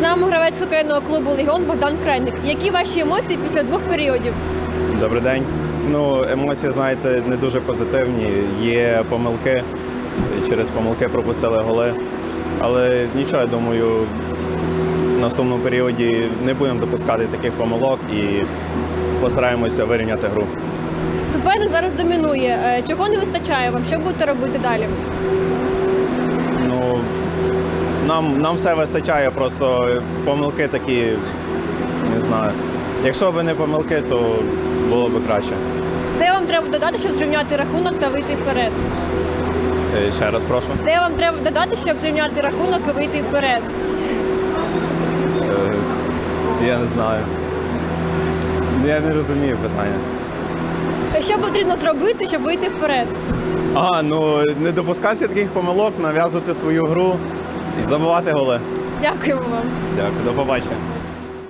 З нами гравець хокейного клубу Легіон Богдан Крайник. Які ваші емоції після двох періодів? Добрий день. Ну, емоції, знаєте, не дуже позитивні. Є помилки. Через помилки пропустили голи. Але нічого, я думаю, в наступному періоді не будемо допускати таких помилок і постараємося вирівняти гру. Суперник зараз домінує. Е, Чого не вистачає вам? Що будете робити далі? Нам, нам все вистачає, просто помилки такі, не знаю. Якщо б не помилки, то було б краще. Де вам треба додати, щоб зрівняти рахунок та вийти вперед? Е, Ще раз прошу. Де вам треба додати, щоб зрівняти рахунок і вийти вперед? Е, Я не знаю. Я не розумію питання. Е, Що потрібно зробити, щоб вийти вперед? А, ну не допускатися таких помилок, нав'язувати свою гру і забувати голи. Дякуємо вам. Дякую, до побачення.